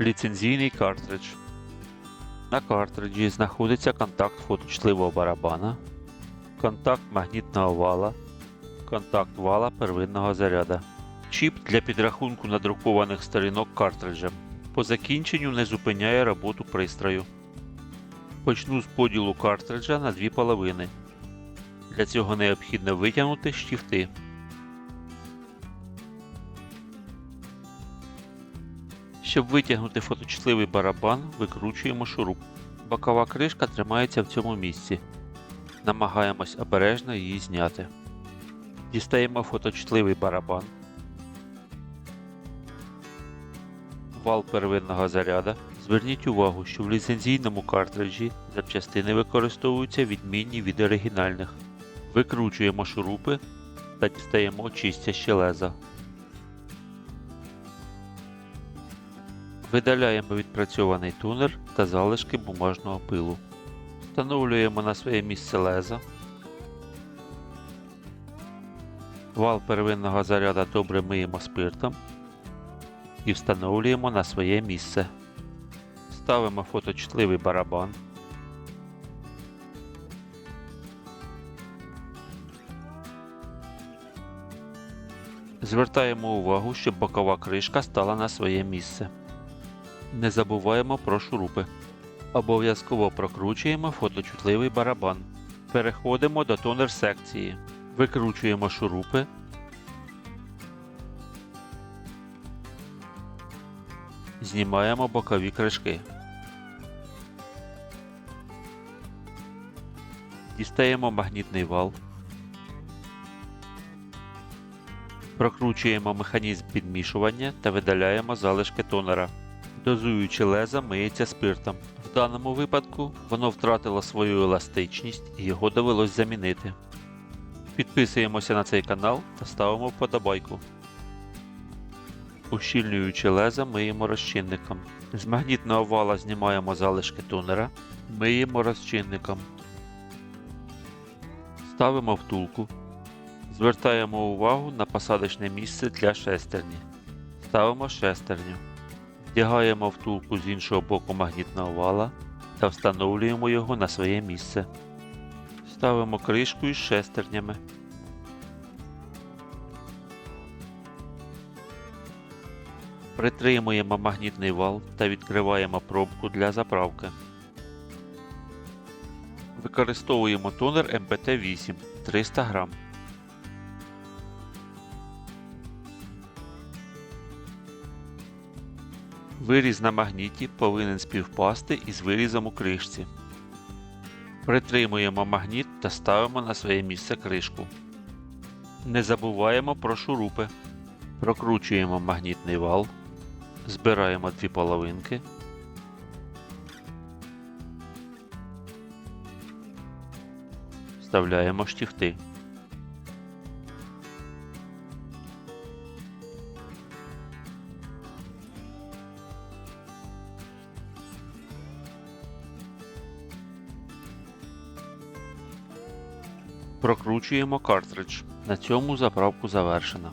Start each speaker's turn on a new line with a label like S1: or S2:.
S1: Ліцензійний картридж. На картриджі знаходиться контакт фоточутливого барабана, контакт магнітного вала, контакт вала первинного заряда. Чіп для підрахунку надрукованих сторінок картриджем. По закінченню не зупиняє роботу пристрою. Почну з поділу картриджа на дві половини. Для цього необхідно витягнути штифти. Щоб витягнути фоточутливий барабан, викручуємо шуруп. Бокова кришка тримається в цьому місці. Намагаємось обережно її зняти. Дістаємо фоточутливий барабан. Вал первинного заряда. Зверніть увагу, що в ліцензійному картриджі запчастини використовуються відмінні від оригінальних. Викручуємо шурупи та дістаємо чистяще леза. Видаляємо відпрацьований тунер та залишки бумажного пилу. Встановлюємо на своє місце леза. Вал первинного заряда добре миємо спиртом і встановлюємо на своє місце. Ставимо фоточутливий барабан. Звертаємо увагу, щоб бокова кришка стала на своє місце. Не забуваємо про шурупи. Обов'язково прокручуємо фоточутливий барабан. Переходимо до тонер секції. Викручуємо шурупи. Знімаємо бокові кришки. Дістаємо магнітний вал. Прокручуємо механізм підмішування та видаляємо залишки тонера. Дозуючи леза миється спиртом. В даному випадку воно втратило свою еластичність і його довелось замінити. Підписуємося на цей канал та ставимо вподобайку. Ущільнюючи леза миємо розчинником. З магнітного вала знімаємо залишки тонера, миємо розчинником. Ставимо втулку. Звертаємо увагу на посадочне місце для шестерні. Ставимо шестерню. Вдягаємо втулку з іншого боку магнітного вала та встановлюємо його на своє місце. Ставимо кришку із шестернями. Притримуємо магнітний вал та відкриваємо пробку для заправки. Використовуємо тонер МПТ-8 300 грам. Виріз на магніті повинен співпасти із вирізом у кришці. Притримуємо магніт та ставимо на своє місце кришку. Не забуваємо про шурупи. Прокручуємо магнітний вал. Збираємо дві половинки. Вставляємо штифти. Прокручуємо картридж. На цьому заправку завершено.